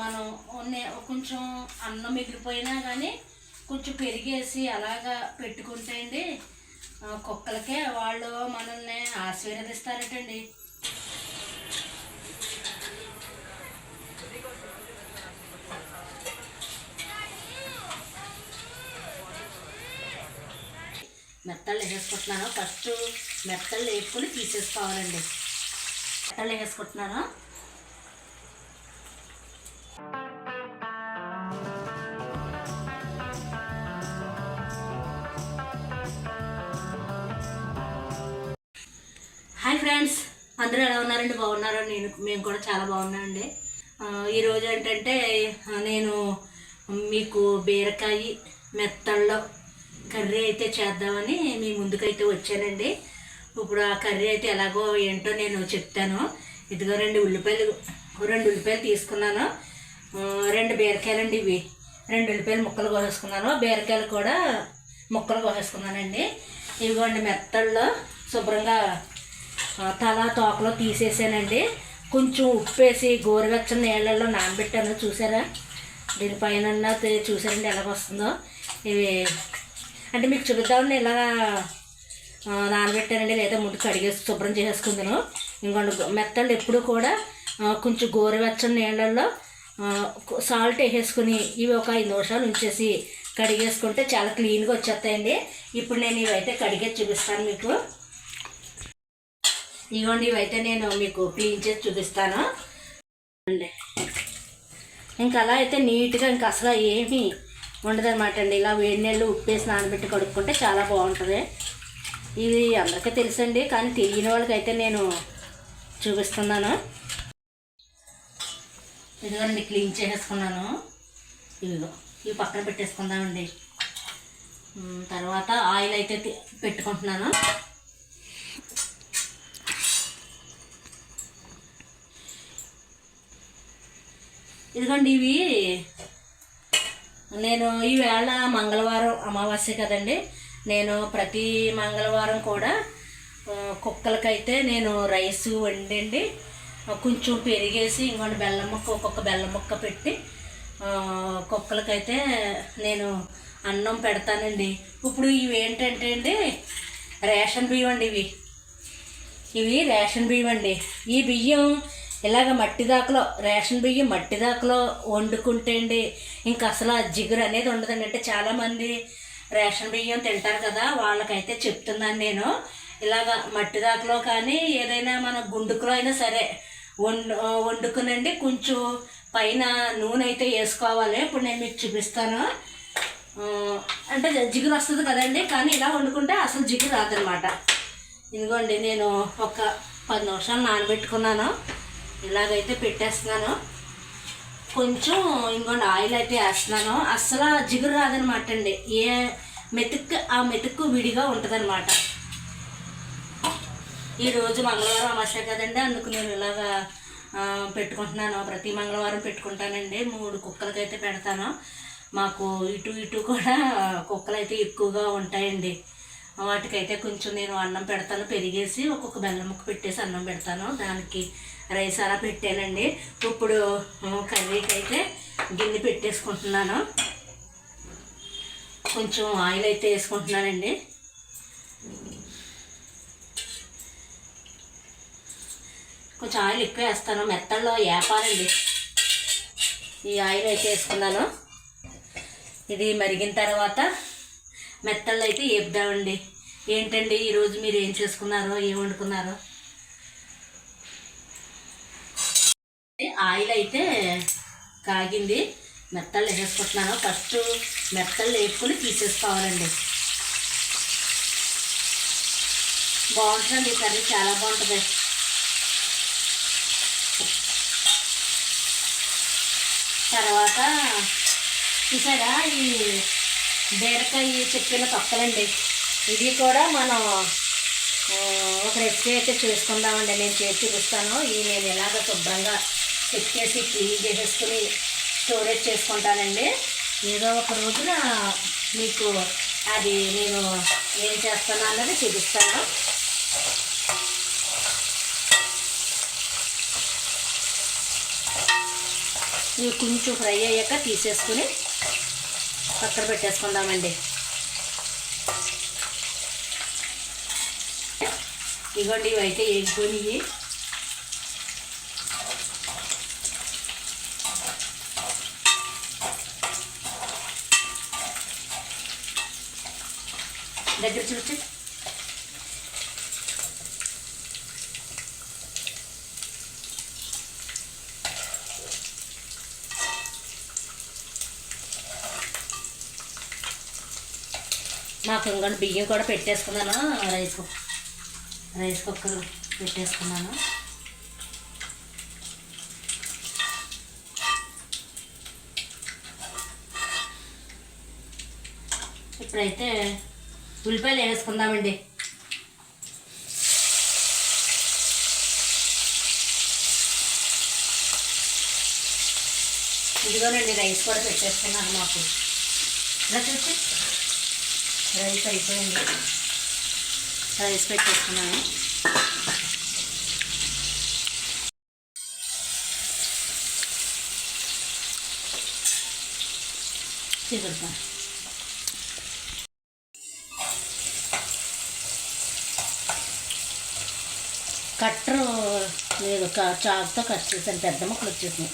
మనం కొంచెం అన్నం మిగిలిపోయినా కానీ కొంచెం పెరిగేసి అలాగా పెట్టుకుంటే అండి కుక్కలకే వాళ్ళు మనల్ని ఆశీర్వదిస్తారటండి. మెత్తళ్ళు వేసేసుకుంటున్నాను ఫస్ట్ మెత్తళ్ళు వేసుకొని తీసేసుకోవాలండి. మెత్తళ్ళు వేసుకుంటున్నాను. అందరూ బాగున్నారా బాగున్నారో నేను మేము కూడా చాలా బాగున్నామండి. ఈరోజు ఏంటంటే నేను మీకు బీరకాయ మెత్తల్లో కర్రీ అయితే చేద్దామని మీ ముందుకైతే వచ్చానండి. ఇప్పుడు ఆ కర్రీ అయితే ఎలాగో ఏంటో నేను చెప్తాను. ఇదిగో రెండు ఉల్లిపాయలు రెండు ఉల్లిపాయలు తీసుకున్నాను. రెండు బీరకాయలండి ఇవి. రెండు ఉల్లిపాయలు ముక్కలు కోసేసుకున్నాను. బీరకాయలు కూడా ముక్కలు కోసేసుకున్నానండి. ఇదిగోండి మెత్తల్లో శుభ్రంగా తల తోకలో తీసేసానండి. కొంచెం ఉప్పేసి గోరువెచ్చని నీళ్ళల్లో నానబెట్టాను. చూసారా? దీనిపైన చూసారండి ఎలాగ వస్తుందో. ఇవి అంటే మీకు చూపిద్దామని ఇలా నానబెట్టానండి. లేదా ముందు కడిగేసి శుభ్రం చేసేసుకుందాను. ఇంకొండ మెత్తళ్ళు ఎప్పుడు కూడా కొంచెం గోరువెచ్చని నీళ్ళల్లో సాల్ట్ వేసేసుకుని ఇవి ఒక ఐదు నిమిషాలు ఉంచేసి కడిగేసుకుంటే చాలా క్లీన్గా వచ్చేస్తాయండి. ఇప్పుడు నేను ఇవైతే కడిగేసి చూపిస్తాను మీకు. ఇదిగోండి ఇవైతే నేను మీకు క్లీన్ చేసి చూపిస్తాను. అండి. ఇంకా అలా అయితే నీట్గా ఇంకా అసలు ఏమీ ఉండదనమాట అండి. ఇలా వేడి నీళ్ళు ఉప్పేసి నానబెట్టి కడుక్కుంటే చాలా బాగుంటుంది. ఇది అందరికీ తెలుసండి కానీ తెలియని వాళ్ళకైతే నేను చూపిస్తున్నాను. ఇదిగోండి క్లీన్ చేసేసుకున్నాను. ఇదిగో ఇవి పక్కన పెట్టేసుకుందామండి. తర్వాత ఆయిల్ అయితే పెట్టుకుంటున్నాను. ఇదిగోండి ఇవి. నేను ఈవేళ మంగళవారం అమావాస్య కదండి. నేను ప్రతి మంగళవారం కూడా కుక్కలకైతే నేను రైస్ వండండి. కొంచెం పెరిగేసి ఇంకొంటి బెల్లం ముక్క ఒక్కొక్క బెల్లం ముక్క పెట్టి కుక్కలకైతే నేను అన్నం పెడతానండి. ఇప్పుడు ఇవి ఏంటంటే అండి రేషన్ బియ్యం అండి ఇవి. ఇవి రేషన్ బియ్యం అండి. ఈ బియ్యం ఇలాగ మట్టి దాకలో రేషన్ బియ్యం మట్టి దాకలో వండుకుంటే అండి ఇంకా అసలు ఆ జిగురు అనేది ఉండదండి. అంటే చాలామంది రేషన్ బియ్యం తింటారు కదా వాళ్ళకైతే చెప్తున్నాను నేను. ఇలాగ మట్టి దాకలో కానీ ఏదైనా మన గుండుకులో అయినా సరే వండు వండుకునండి. కొంచెం పైన నూనె అయితే వేసుకోవాలి. ఇప్పుడు నేను మీకు చూపిస్తాను. అంటే జిగురు వస్తుంది కదండి కానీ ఇలా వండుకుంటే అసలు జిగురు రాదనమాట. ఇదిగోండి నేను ఒక పది నిమిషాలు నానబెట్టుకున్నాను. ఇలాగైతే పెట్టేస్తున్నాను. కొంచెం ఇంకోండి ఆయిల్ అయితే వేస్తున్నాను. అస్సలు జిగురు రాదనమాట అండి. ఏ మెతుక్కు ఆ మెతుక్కు విడిగా ఉంటుందన్నమాట ఈరోజు మంగళవారం అమాసే కదండి అందుకు నేను ఇలాగా పెట్టుకుంటున్నాను. ప్రతి మంగళవారం పెట్టుకుంటానండి. మూడు కుక్కలకైతే పెడతాను. మాకు ఇటు ఇటు కూడా కుక్కలు అయితే ఎక్కువగా ఉంటాయండి. వాటికైతే కొంచెం నేను అన్నం పెడతాను. పెరిగేసి ఒక్కొక్క బెల్లం ముక్క పెట్టేసి అన్నం పెడతాను. దానికి రైస్ అలా పెట్టానండి. ఇప్పుడు కర్రీకి అయితే గిన్నె పెట్టేసుకుంటున్నాను. కొంచెం ఆయిల్ అయితే వేసుకుంటున్నానండి. కొంచెం ఆయిల్ ఎక్కువ వేస్తాను. మెత్తల్లో వేపాలండి ఈ ఆయిల్ అయితే వేసుకున్నాను. ఇది మరిగిన తర్వాత మెత్తళ్ళు అయితే వేపుదామండి ఏంటండి ఈరోజు మీరు ఏం చేసుకున్నారో ఏం వండుకున్నారో? ఆయిల్ అయితే కాగింది. మెత్తళ్ళు వేసుకుంటున్నాను. ఫస్ట్ మెత్తళ్ళు వేసుకుని తీసేసుకోవాలండి. బాగుంటుందండి ఈ కర్రీ. చాలా బాగుంటుంది. తర్వాత చూసారా ఈ బీరకాయ చెప్పిన తొక్కలండి. ఇది కూడా మనం ఒక రెసిపీ అయితే చేసుకుందామండి. నేను చేసి చూపిస్తాను. ఇది నేను ఇలాగ శుభ్రంగా చెక్కేసి క్లీన్ చేసేసుకుని స్టోరేజ్ చేసుకుంటానండి. ఏదో ఒక రోజున మీకు అది నేను ఏం చేస్తాను అన్నది చూపిస్తాను. ఇవి కొంచెం ఫ్రై అయ్యాక తీసేసుకుని పక్కన పెట్టేసుకుందామండి. ఇవ్వండి ఇవైతే వేగిపోయినాయి దగ్గర చూడండి మాకు ఇంకా బియ్యం కూడా పెట్టేసుకున్నాను. రైస్ కుక్కర్ రైస్ కుక్కర్ పెట్టేసుకున్నాను. ఇప్పుడైతే ఉల్లిపాయలు వేసుకుందామండి. ఇదిగోనండి రైస్ కూడా పెట్టేసుకున్నాను మాకు. ఇలా చూసి రైస్ అయిపోయింది. రైస్ పెట్టేసుకున్నాను తీసుకుంటాను కట్టరు లేదు చాకుతో కట్ చేశాను పెద్ద ముక్కలు వచ్చేసినాయి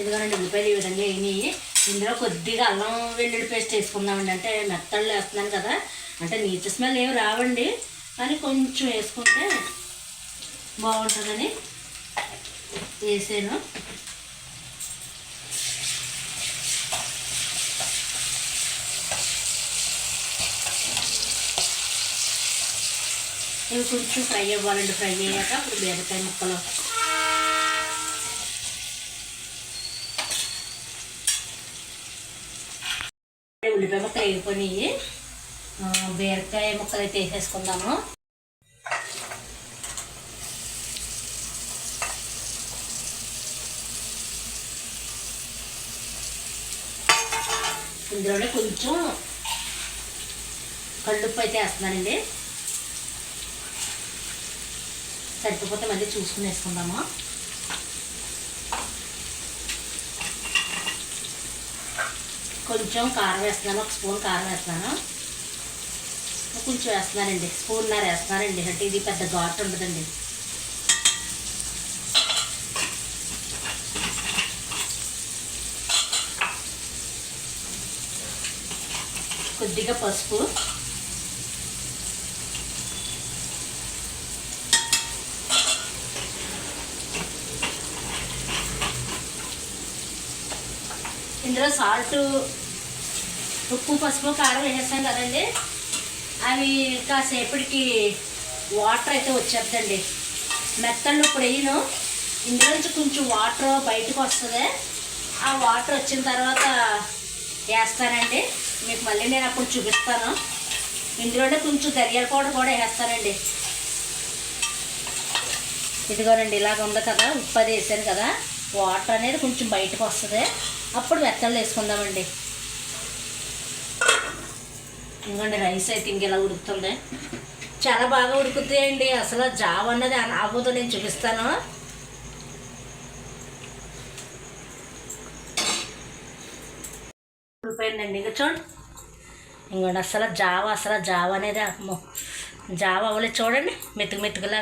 ఇదిగోనండి ఉల్లిపాయలు ఈ విధంగా అయినాయి. ఇందులో కొద్దిగా అల్లం వెల్లుల్లి పేస్ట్ వేసుకుందామండి. అంటే మెత్తళ్ళు వేస్తున్నాను కదా. అంటే నీచు స్మెల్ ఏమి రావండి. కానీ కొంచెం వేసుకుంటే బాగుంటుందని వేసాను. ఇవి కొంచెం ఫ్రై అవ్వాలండి. ఫ్రై అయ్యాక ఇప్పుడు బీరకాయ ముక్కలు ఉల్లిపాయ ముక్కలు బీరకాయ ముక్కలు అయితే వేసేసుకుందాము. ఇందులోనే కొంచెం కళ్ళుప్పు అయితే వేస్తున్నానండి. సరిపోతే మళ్ళీ చూసుకుని వేసుకుందాము. కొంచెం కారం వేస్తున్నాను ఒక స్పూన్ కారం వేస్తున్నాను. కొంచెం వేస్తున్నానండి స్పూన్నర వేస్తున్నానండి. అంటే ఇది పెద్ద ఘాటు ఉండదండి. కొద్దిగా పసుపు. ఇందులో సాల్ట్ ఉప్పు పసుపు కారం వేసేస్తాం కదండి. అవి కాసేపటికి వాటర్ అయితే వచ్చేద్దండి. మెత్తళ్ళు ఇప్పుడు వేయను ఇందులో నుంచి కొంచెం వాటర్ బయటకు వస్తుంది. ఆ వాటర్ వచ్చిన తర్వాత వేస్తానండి. మీకు మళ్ళీ నేను అప్పుడు చూపిస్తాను. ఇందులోనే కొంచెం ధనియాల పౌడర్ కూడా వేస్తానండి. ఇదిగోనండి ఇలాగ ఉంది కదా ఉప్పు అది వేసాను కదా. వాటర్ అనేది కొంచెం బయటకు వస్తుంది. అప్పుడు మెత్తలు వేసుకుందామండి. ఇంకోండి రైస్ అయితే ఇంకెలా ఉడుకుతుంది? చాలా బాగా ఉడుకుతాయండి. అసలు జావ అన్నది అవ్వదు నేను చూపిస్తాను. ఉడిపోయిందండి ఇంకా చూడండి ఇంకోండి అసలు జావ అసలు జావ అనేది అమ్మో. జావ అవ్వలేదు చూడండి మెతుకు మెతుకులా.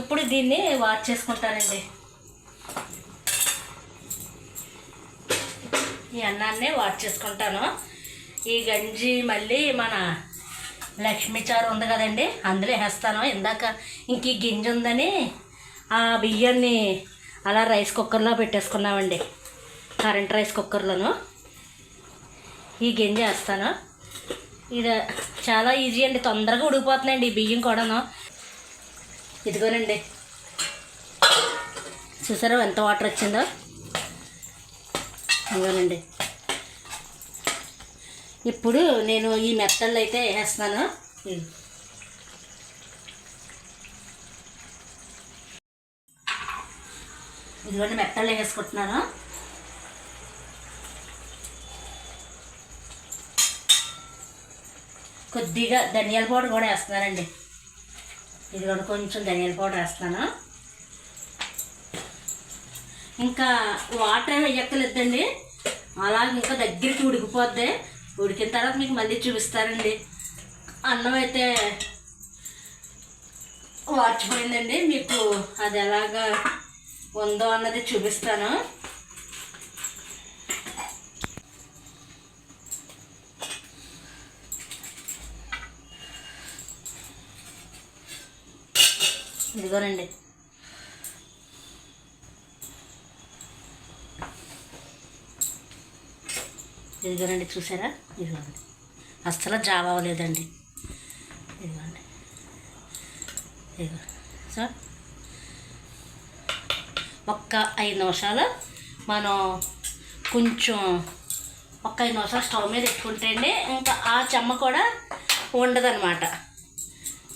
ఇప్పుడు దీన్ని వాచ్ చేసుకుంటానండి. ఈ అన్నాన్ని వాట్ చేసుకుంటాను. ఈ గంజి మళ్ళీ మన లక్ష్మీచారు ఉంది కదండి అందులో వేస్తాను. ఇందాక ఇంక ఈ గింజ ఉందని ఆ బియ్యాన్ని అలా రైస్ కుక్కర్లో పెట్టేసుకున్నామండి కరెంట్ రైస్ కుక్కర్లోను. ఈ గింజ వేస్తాను. ఇది చాలా ఈజీ అండి తొందరగా ఉడికిపోతున్నాయండి ఈ బియ్యం కూడాను. ఇదిగోనండి చూసారా ఎంత వాటర్ వచ్చిందో? ఇవ్వనండి ఇప్పుడు నేను ఈ మెత్తళ్ళు అయితే వేసేస్తాను ఇదిగోండి మెత్తళ్ళు వేసుకుంటున్నాను కొద్దిగా ధనియాల పౌడర్ కూడా వేస్తున్నానండి. ఇదిగోండి కొంచెం ధనియాల పౌడర్ వేస్తున్నాను. ఇంకా వాటర్ ఏమి వేయక్కర్లేదండి అలాగే ఇంకా దగ్గరికి ఉడికిపోద్ది. ఉడికిన తర్వాత మీకు మళ్ళీ చూపిస్తారండి అన్నం అయితే వాచిపోయిందండి మీకు అది ఎలాగా ఉందో అన్నది చూపిస్తాను. ఇదిగోనండి. ఇదిగోనండి చూసారా? ఇదిగోండి అస్సలు జాబ్ అవ్వలేదండి. ఇదిగోండి ఇదిగో సో ఒక్క ఐదు నిమిషాలు మనం కొంచెం ఒక్క ఐదు నిమిషాలు స్టవ్ మీద పెట్టుకుంటే అండి ఇంకా ఆ చెమ్మ కూడా ఉండదన్నమాట.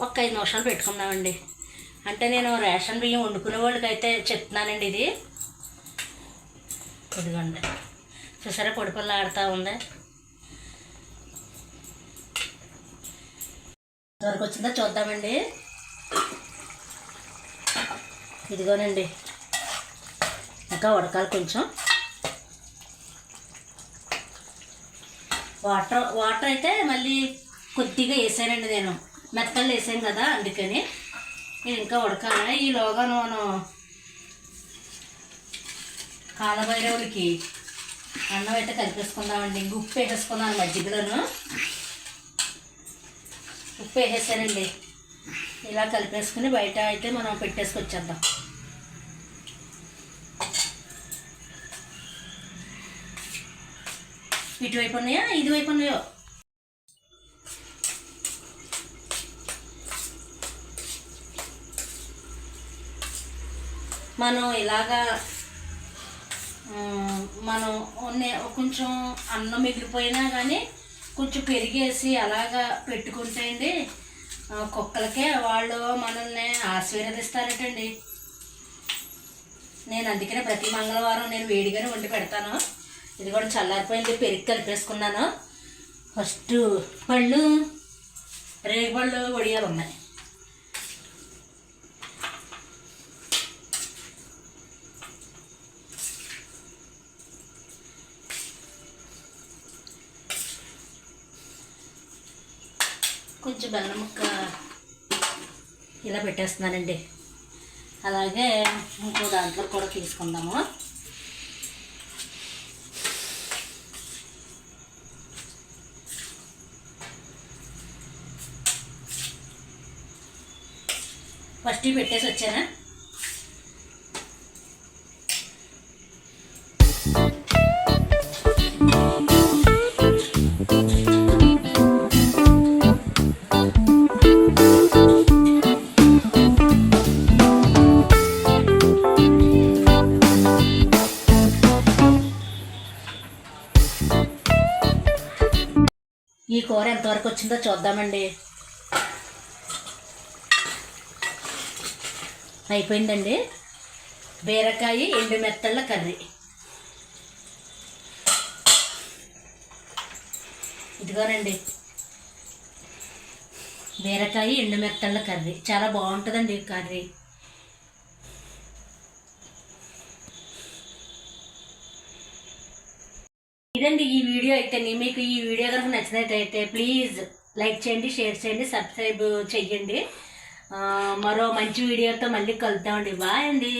ఒక్క ఐదు నిమిషాలు పెట్టుకుందామండి. అంటే నేను రేషన్ బియ్యం వండుకునే వాళ్ళకైతే చెప్తున్నానండి ఇది. ఇదిగోండి చూసారా? పొడిపల్లి ఆడుతూ ఉందా. వరకు వచ్చిందా? చూద్దామండి. ఇదిగోనండి. ఇంకా ఉడకాలి కొంచెం. వాటర్ వాటర్ అయితే మళ్ళీ కొద్దిగా వేసానండి నేను. మెత్తలు వేసాను కదా అందుకని. ఇది ఇంకా ఉడకాలి. ఈలోగా మనం కాలభైరవుడికి అన్నం అయితే కలిపేసుకుందామండి. ఇంక ఉప్పు వేసేసుకున్నాను మజ్జిగలోను. ఉప్పు వేసేసానండి. ఇలా కలిపేసుకుని బయట అయితే మనం పెట్టేసుకొచ్చేద్దాం. ఇటువైపు ఉన్నాయా? ఇటువైపు ఉన్నాయో? మనం ఇలాగా మనం కొంచెం అన్నం మిగిలిపోయినా కానీ కొంచెం పెరిగేసి అలాగా పెట్టుకుంటే అండి కుక్కలకే వాళ్ళు మనల్ని ఆశీర్వదిస్తారటండి. నేను అందుకనే ప్రతి మంగళవారం నేను వేడిగానే వండి పెడతాను. ఇది కూడా చల్లారిపోయింది పెరిగి కలిపేసుకున్నాను. ఫస్ట్ పళ్ళు రేగి పళ్ళు వడియాలు ఉన్నాయి. కొంచెం బెల్లం ముక్క ఇలా పెట్టేస్తున్నానండి. అలాగే ఇంకో దాంట్లో కూడా తీసుకుందాము. ఫస్ట్ పెట్టేసి వచ్చానా? కూర ఎంతవరకు వచ్చిందో చూద్దామండి. అయిపోయిందండి. బీరకాయ ఎండు మెత్తళ్ళ కర్రీ. ఇదిగోనండి. బీరకాయ ఎండు మెత్తళ్ళ కర్రీ. చాలా బాగుంటుందండి ఈ కర్రీ. ఇదండి ఈ వీడియో అయితే మీకు ఈ వీడియో కనుక నచ్చినట్టయితే ప్లీజ్ లైక్ చేయండి షేర్ చేయండి సబ్స్క్రైబ్ చేయండి. మరో మంచి వీడియోతో మళ్ళీ కలుద్దామండి. బాయ్ అండి.